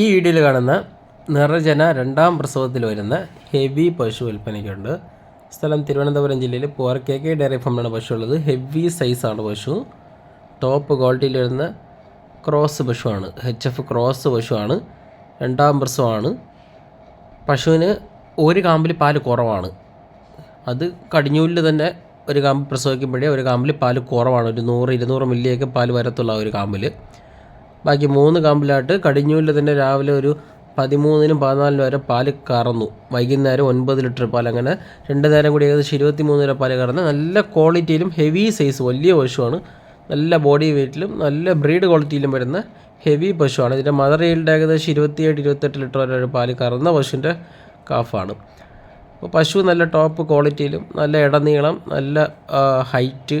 ഈ വീഡിയോയിൽ കാണുന്ന നിറജന രണ്ടാം പ്രസവത്തിൽ വരുന്ന ഹെവി പശു വിൽപ്പനയ്ക്കുണ്ട്. സ്ഥലം തിരുവനന്തപുരം ജില്ലയിൽ പോർ കെ ഡയറി ഫാമിലാണ് പശു ഉള്ളത് ഹെവി സൈസാണ് പശു. ടോപ്പ് ക്വാളിറ്റിയിൽ വരുന്ന ക്രോസ് പശുവാണ്. എച്ച് എഫ് ക്രോസ് പശുവാണ്. രണ്ടാം പ്രസവമാണ്. പശുവിന് ഒരു കാമ്പിൽ പാൽ കുറവാണ്. അത് കടിഞ്ഞൂലിൽ തന്നെ ഒരു കാമ്പ് പ്രസവിക്കുമ്പോഴേ ഒരു കാമ്പിൽ പാൽ കുറവാണ്. ഒരു നൂറ് ഇരുന്നൂറ് മില്ലിയൊക്കെ പാൽ വരത്തുള്ള ഒരു കാമ്പിൽ ബാക്കി മൂന്ന് കാമ്പിലായിട്ട് കടിഞ്ഞൂലിൽ തന്നെ രാവിലെ ഒരു പതിമൂന്നിനും പതിനാലിനും വരെ പാൽ കറന്നു. വൈകുന്നേരം ഒൻപത് ലിറ്റർ പാൽ അങ്ങനെ രണ്ട് നേരം കൂടി ഏകദേശം ഇരുപത്തി മൂന്ന് വരെ പാൽ കറന്ന് നല്ല ക്വാളിറ്റിയിലും ഹെവി സൈസ് വലിയ പശുവാണ്. നല്ല ബോഡി വെയ്റ്റിലും നല്ല ബ്രീഡ് ക്വാളിറ്റിയിലും വരുന്ന ഹെവി പശുവാണ്. ഇതിന്റെ മദർ ഈൽഡ് ഏകദേശം ഇരുപത്തിയേഴ് ഇരുപത്തെട്ട് ലിറ്റർ വരെ ഒരു പാൽ കറന്ന പശുവിന്റെ കാഫാണ്. അപ്പോൾ പശു നല്ല ടോപ്പ് ക്വാളിറ്റിയിലും നല്ല ഇടനീളം നല്ല ഹൈറ്റ്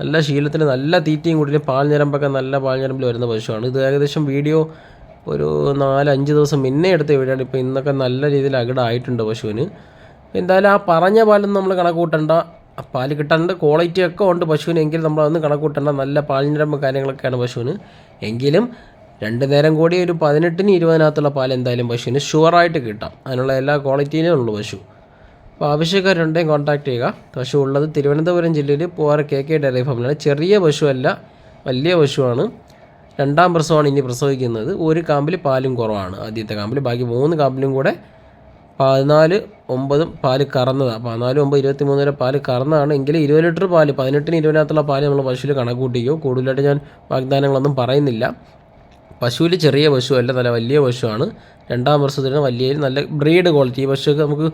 നല്ല ശീലത്തിന് നല്ല തീറ്റയും കൂടിയും പാൽ ഞരമ്പൊക്കെ നല്ല പാൽ ഞരമ്പിൽ വരുന്ന പശുവാണ്. ഇത് ഏകദേശം വീഡിയോ ഒരു നാലഞ്ച് ദിവസം മുന്നേ എടുത്ത വീഡിയോ ഇപ്പോൾ ഇന്നൊക്കെ നല്ല രീതിയിൽ അകിടായിട്ടുണ്ട് പശുവിന്. എന്തായാലും ആ പറഞ്ഞ പാലൊന്നും നമ്മൾ കണക്ക് കൂട്ടണ്ട പാൽ കിട്ടാണ്ട് ക്വാളിറ്റി ഒക്കെ ഉണ്ട് പശുവിന്. എങ്കിലും നമ്മളതൊന്നും കണക്ക് കൂട്ടണ്ട നല്ല പാൽ ഞരമ്പ് കാര്യങ്ങളൊക്കെയാണ് പശുവിന്. എങ്കിലും രണ്ട് നേരം കൂടി ഒരു പതിനെട്ടിന് ഇരുപതിനകത്തുള്ള പാൽ എന്തായാലും പശുവിന് ഷുവറായിട്ട് കിട്ടാം. അതിനുള്ള എല്ലാ ക്വാളിറ്റിയിലും ഉള്ളൂ പശു. അപ്പോൾ ആവശ്യക്കാരുണ്ടെങ്കിൽ കോൺടാക്ട് ചെയ്യുക. പശു ഉള്ളത് തിരുവനന്തപുരം ജില്ലയിൽ പൂവാറ കെ കെ ഡയറി ഫാമിലാണ് ചെറിയ പശുവല്ല വലിയ പശുവാണ്. രണ്ടാം പ്രസവമാണ് ഇനി പ്രസവിക്കുന്നത്. ഒരു കാമ്പിൽ പാലും കുറവാണ് ആദ്യത്തെ കാമ്പിൽ. ബാക്കി മൂന്ന് കാമ്പിലും കൂടെ പതിനാല് ഒമ്പതും പാൽ കറന്നതാണ്. പതിനാല് ഒമ്പത് ഇരുപത്തി മൂന്ന് വരെ പാൽ കറന്നതാണ്. എങ്കിൽ ഇരുപത് ലിറ്റർ പാൽ പതിനെട്ടിന് ഇരുപതിനകത്തുള്ള പാൽ നമ്മൾ പശുവിൽ കണക്ക് കൂട്ടിക്കോ. കൂടുതലായിട്ട് ഞാൻ വാഗ്ദാനങ്ങളൊന്നും പറയുന്നില്ല. പശുവിൽ ചെറിയ പശുവല്ല നല്ല വലിയ പശുവാണ്. രണ്ടാം വർഷത്തിന് വലിയ നല്ല ബ്രീഡ് ക്വാളിറ്റി ഈ പശുവൊക്കെ നമുക്ക്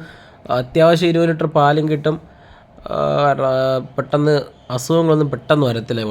അത്യാവശ്യം ഇരുപത് ലിറ്റർ പാലും കിട്ടും. പെട്ടെന്ന് അസുഖങ്ങളൊന്നും പെട്ടെന്ന് വരത്തില്ല.